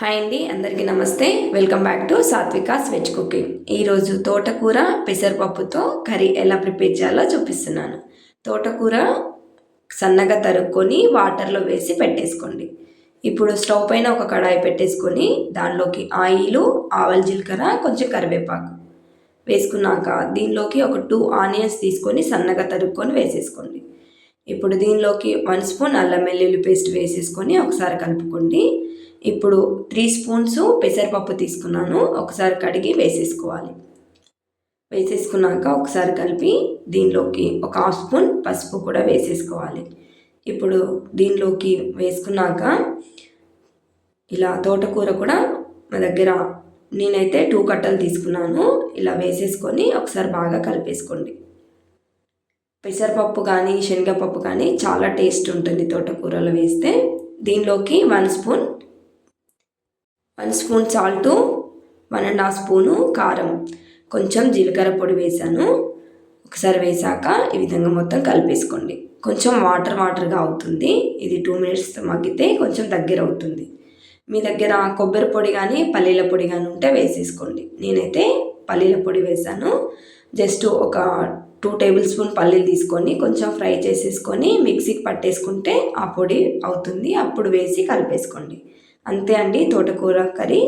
Hi అండి అందరికీ నమస్తే. Welcome back to Sathvika's veg cooking. ఈరోజు తోటకూర పెసరపప్పుతో కర్రీ ఎలా ప్రిపేర్ చేయాలో చూపిస్తున్నాను. తోటకూర సన్నగా తరుక్కొని వాటర్లో వేసి పెట్టేసుకోండి. ఇప్పుడు స్టవ్ పైన ఒక కడాయి పెట్టేసుకొని దానిలోకి ఆయిల్ ఆవల జీలకర్ర కొంచెం కరివేపాకు వేసుకున్నాక దీనిలోకి ఒక టూ ఆనియన్స్ తీసుకొని సన్నగా తరుక్కొని వేసేసుకోండి. ఇప్పుడు దీనిలోకి వన్ స్పూన్ అల్లం వెల్లుల్లి పేస్ట్ వేసేసుకొని ఒకసారి కలుపుకోండి. ఇప్పుడు త్రీ స్పూన్స్ పెసరపప్పు తీసుకున్నాను. ఒకసారి కడిగి వేసేసుకోవాలి. వేసేసుకున్నాక ఒకసారి కలిపి దీనిలోకి ఒక హాఫ్ స్పూన్ పసుపు కూడా వేసేసుకోవాలి. ఇప్పుడు దీనిలోకి వేసుకున్నాక ఇలా తోటకూర కూడా మా దగ్గర నేనైతే టూ కట్టలు తీసుకున్నాను. ఇలా వేసేసుకొని ఒకసారి బాగా కలిపేసుకోండి. పెసరపప్పు కానీ శనగపప్పు కానీ చాలా టేస్ట్ ఉంటుంది తోటకూరలో వేస్తే. దీనిలోకి one spoon one spoon salt one and half spoon కారం. కొంచెం జీలకర్ర పొడి వేసాను. ఒకసారి వేసాక ఈ విధంగా మొత్తం కలిపేసుకోండి. కొంచెం వాటర్ వాటర్గా అవుతుంది. ఇది టూ మినిట్స్ మగ్గితే కొంచెం దగ్గర అవుతుంది. మీ దగ్గర కొబ్బరి పొడి కానీ పల్లీల పొడి కానీ ఉంటే వేసేసుకోండి. నేనైతే పల్లీల పొడి వేసాను. జస్ట్ ఒక టూ టేబుల్ స్పూన్ పల్లీలు తీసుకొని కొంచెం ఫ్రై చేసేసుకొని మిక్సీకి పట్టేసుకుంటే ఆ పొడి అవుతుంది. అప్పుడు వేసి కలిపేసుకోండి. అంతే అండి తోటకూర కర్రీ.